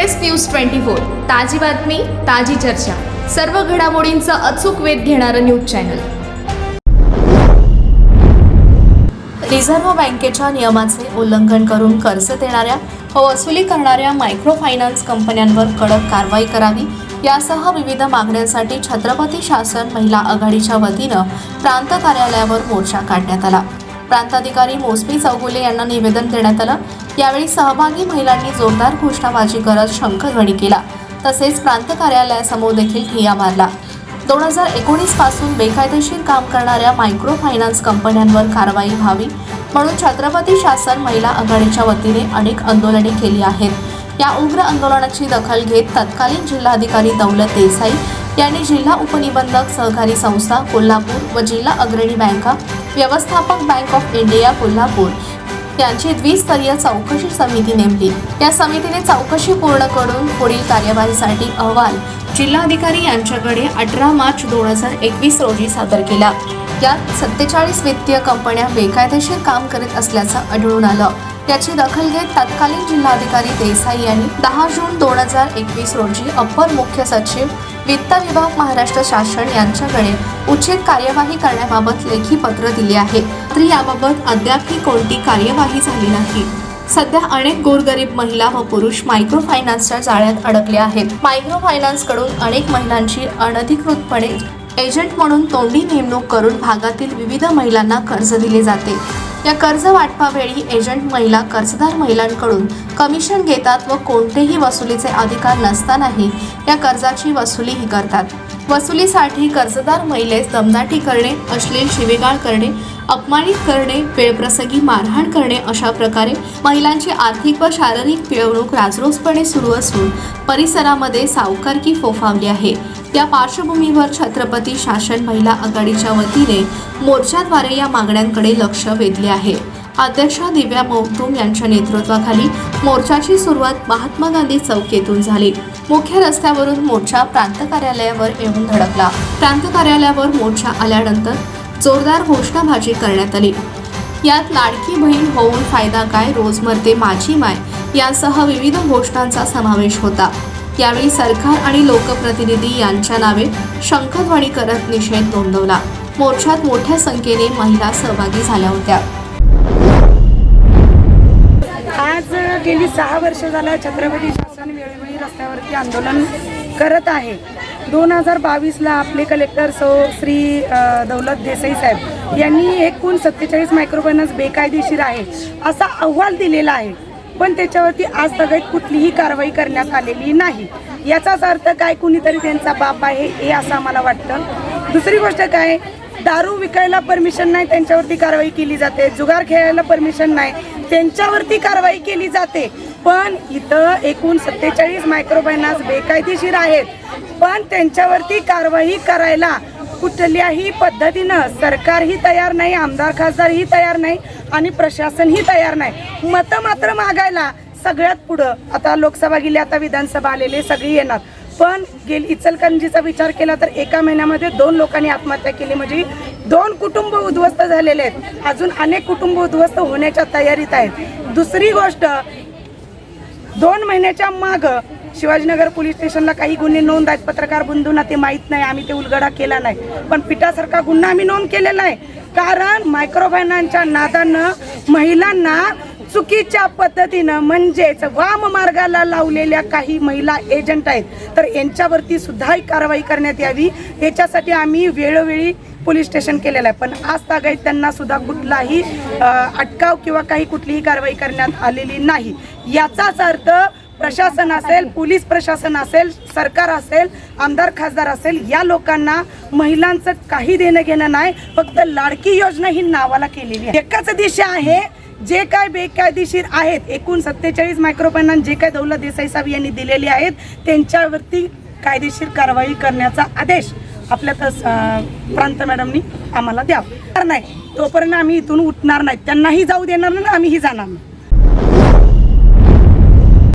Express news twenty four. ताजी बातमी ताजी चर्चा. सर्व घडामोडींचा अचूक वेध घेणारं न्यूज चॅनल. रिझर्व्ह बँकेच्या नियमाचे उल्लंघन करून कर्ज देणाऱ्या व वसुली करणाऱ्या मायक्रो फायनान्स कंपन्यांवर कडक कारवाई करावी यासह विविध मागण्यांसाठी छत्रपती शासन महिला आघाडीच्या वतीनं प्रांत कार्यालयावर मोर्चा काढण्यात आला. प्रांताधिकारी मोसमी चौगुले यांना निवेदन देण्यात आलं यावेळी सहभागी महिलांनी जोरदार घोषणाबाजी करत शंखध्वनी केला. तसेच प्रांत कार्यालयासमोर देखील ठिया मारला. दोन हजार एकोणीसपासून बेकायदेशीर काम करणाऱ्या मायक्रो फायनान्स कंपन्यांवर कारवाई व्हावी म्हणून छत्रपती शासन महिला आघाडीच्या वतीने अनेक आंदोलने केली आहेत. या उग्र आंदोलनाची दखल घेत तत्कालीन जिल्हाधिकारी दौलत देसाई यांनी जिल्हा उपनिबंधक सहकारी संस्था कोल्हापूर व जिल्हा अग्रणी बँका व्यवस्थापक बँक ऑफ इंडिया कोल्हापूर यांची द्विस्तरीय चौकशी समिती नेमली. या समितीने चौकशी पूर्ण करून पुढील कार्यवाहीसाठी अहवाल जिल्हाधिकारी यांच्याकडे अठरा मार्च दोन हजार एकवीस रोजी सादर केला. यात सत्तेचाळीस वित्तीय कंपन्या बेकायदेशीर काम करीत असल्याचं आढळून आलं. याची दखल घेत तत्कालीन जिल्हाधिकारी देसाई यांनी दहा जून दोन हजार एकवीस रोजी अप्पर मुख्य सचिव वित्त विभाग महाराष्ट्र शासन यांच्याकडे उचित कार्यवाही करण्याबाबत लेखी पत्र दिले आहे. तरी याबाबत अद्याप ही कोणती कार्यवाही झाली नाही. सध्या अनेक गोरगरीब महिला व पुरुष मायक्रो फायनान्सच्या जाळ्यात अडकले आहेत. मायक्रो फायनान्सकडून अनेक महिलांची अनधिकृतपणे एजंट म्हणून तोंडी नेमणूक करून भागातील विविध महिलांना कर्ज दिले जाते. या कर्ज वाटपावेळी एजंट महिला कर्जदार महिलांकडून कमिशन घेतात व कोणतेही वसुलीचे अधिकार नसतानाही या कर्जाची वसुलीही करतात. वसुलीसाठी कर्जदार महिलेस दमदाटी करणे अश्लील शिवेगाळ करणे अपमानित करणे वेळप्रसंगी मारहाण करणे अशा प्रकारे महिलांची आर्थिक व शारीरिक पिळवणूक राजरोसपणे सुरू असून परिसरामध्ये सावकारकी फोफावली आहे. या पार्श्वभूमीवर छत्रपती शासन महिला आघाडीच्या वतीने मोर्चाद्वारे या मागण्यांकडे लक्ष वेधले आहे. अध्यक्षा दिव्या मौतूम यांच्या नेतृत्वाखाली मोर्चाची सुरुवात महात्मा गांधी चौक येथून झाली. मुख्य रस्त्यावरून मोर्चा प्रांत कार्यालयावर येऊन धडकला. प्रांत कार्यालयावर मोर्चा आल्यानंतर जोरदार घोषणाबाजी करण्यात आली. यात लाडकी बहीण होऊन फायदा काय रोज मरते माझी माय यासह विविध घोषणांचा समावेश होता. यावेळी सरकार आणि लोकप्रतिनिधी यांच्या नावे शंखध्वनी करत निषेध नोंदवला. मोर्चात मोठ्या संख्येने महिला सहभागी झाल्या होत्या. आज गेली सहा वर्ष झालं छत्रपती शासन वेळोवेळी रस्त्यावरती आंदोलन करत आहे. दोन हजार बावीसला आपले कलेक्टर सौ श्री दौलत देसाई साहेब यांनी एकूण सत्तेचाळीस मायक्रोफायनान्स बेकायदेशीर आहे असा अहवाल दिलेला आहे. पण त्याच्यावरती आज सगळ्यात कुठलीही कारवाई करण्यात आलेली नाही. याचाच अर्थ काय कुणीतरी त्यांचा बाप आहे हे असं आम्हाला वाटतं. दुसरी गोष्ट काय दारू विकायला परमिशन नाही त्यांच्यावरती कारवाई केली जाते. जुगार खेळायला परमिशन नाही त्यांच्यावरती कारवाई केली जाते. पण इथं एकूण सत्तेचाळीस मायक्रोफायनान्स बेकायदेशीर आहेत. पण त्यांच्यावरती कारवाई करायला कुठल्याही पद्धतीनं सरकारही तयार नाही आमदार खासदारही तयार नाही आणि प्रशासनही तयार नाही. मतं मात्र मागायला सगळ्यात पुढं आता लोकसभा गेली आता विधानसभा आलेले सगळी येणार. पण गेली इचलकरंजीचा विचार केला तर एका महिन्यामध्ये दोन लोकांनी आत्महत्या केली. म्हणजे दोन कुटुंब उद्ध्वस्त झालेले आहेत. अजून अनेक कुटुंब उद्ध्वस्त होण्याच्या तयारीत आहेत. दुसरी गोष्ट दोन महिन्याच्या माग शिवाजीनगर पोलीस स्टेशनला काही गुन्हे नोंद आहेत. पत्रकार बंधूंना ते माहीत नाही आम्ही ते उलगडा केला नाही. पण पिठासारखा गुन्हा आम्ही नोंद केलेला आहे. कारण मायक्रो फायनान्सच्या नादानं महिलांना चुकीच्या पद्धतीनं म्हणजेच वाम मार्गाला लावलेल्या काही महिला एजंट आहेत. तर यांच्यावरती सुद्धा कारवाई करण्यात यावी. याच्यासाठी आम्ही वेळोवेळी पोलीस स्टेशन केलेलं आहे. पण आज तागायत त्यांना सुद्धा कुठलाही अटकाव किंवा काही कुठलीही कारवाई करण्यात आलेली नाही. याचाच अर्थ प्रशासन असेल पोलीस प्रशासन असेल सरकार असेल आमदार खासदार असेल या लोकांना महिलांचं काही देणं घेणं नाही फक्त लाडकी योजना ही नावाला केलेली आहे. एकच दिशा आहे जे काय बेकायदेशीर आहेत एकूण सत्तेचाळीस मायक्रोफायनान्स जे काय दौलत देसाई साहेब यांनी दिलेली आहेत त्यांच्यावरती कायदेशीर कारवाई करण्याचा आदेश आपल्या तस प्रांत मॅडमनी आम्हाला द्यावं. तर नाही तोपर्यंत आम्ही इथून उठणार नाही. त्यांनाही जाऊ देणार नाही आम्हीही जाणार नाही.